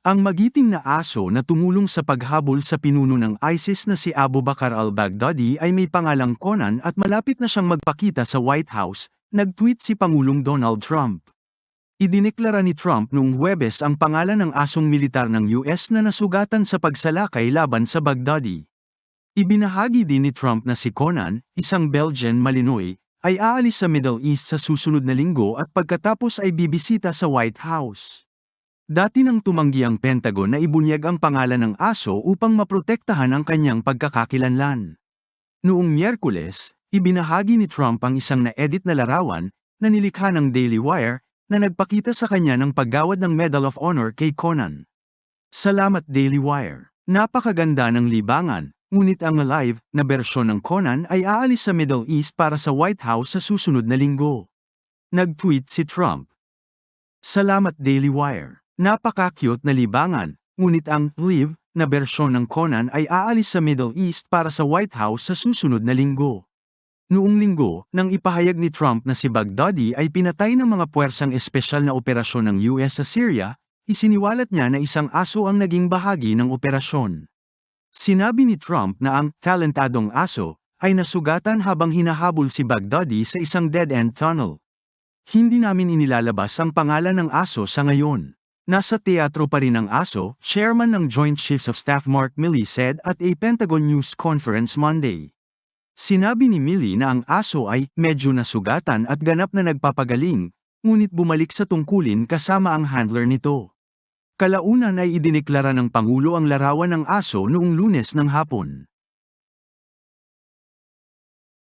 Ang magiting na aso na tumulong sa paghabol sa pinuno ng ISIS na si Abu Bakr al-Baghdadi ay may pangalang Conan at malapit na siyang magpakita sa White House, nag-tweet si Pangulong Donald Trump. Idineklara ni Trump noong Huwebes ang pangalan ng asong militar ng US na nasugatan sa pagsalakay laban sa Baghdadi. Ibinahagi din ni Trump na si Conan, isang Belgian Malinois, ay aalis sa Middle East sa susunod na linggo at pagkatapos ay bibisita sa White House. Dati nang tumanggi ang Pentagon na ibunyag ang pangalan ng aso upang maprotektahan ang kanyang pagkakakilanlan. Noong Miyerkules, ibinahagi ni Trump ang isang na-edit na larawan na nilikha ng Daily Wire na nagpakita sa kanya ng paggawad ng Medal of Honor kay Conan. Salamat Daily Wire. Napakaganda ng libangan, ngunit ang live na bersyon ng Conan ay aalis sa Middle East para sa White House sa susunod na linggo. Nag-tweet si Trump. Salamat Daily Wire. Napaka-cute na libangan, ngunit ang live na bersyon ng Conan ay aalis sa Middle East para sa White House sa susunod na linggo. Noong linggo, nang ipahayag ni Trump na si Baghdadi ay pinatay ng mga puwersang espesyal na operasyon ng US sa Syria, isiniwalat niya na isang aso ang naging bahagi ng operasyon. Sinabi ni Trump na ang talentadong aso ay nasugatan habang hinahabol si Baghdadi sa isang dead-end tunnel. Hindi namin inilalabas ang pangalan ng aso sa ngayon. Nasa teatro pa rin ang aso, chairman ng Joint Chiefs of Staff Mark Milley said at a Pentagon News Conference Monday. Sinabi ni Milley na ang aso ay medyo nasugatan at ganap na nagpapagaling, ngunit bumalik sa tungkulin kasama ang handler nito. Kalaunan ay idineklara ng Pangulo ang larawan ng aso noong lunes ng hapon.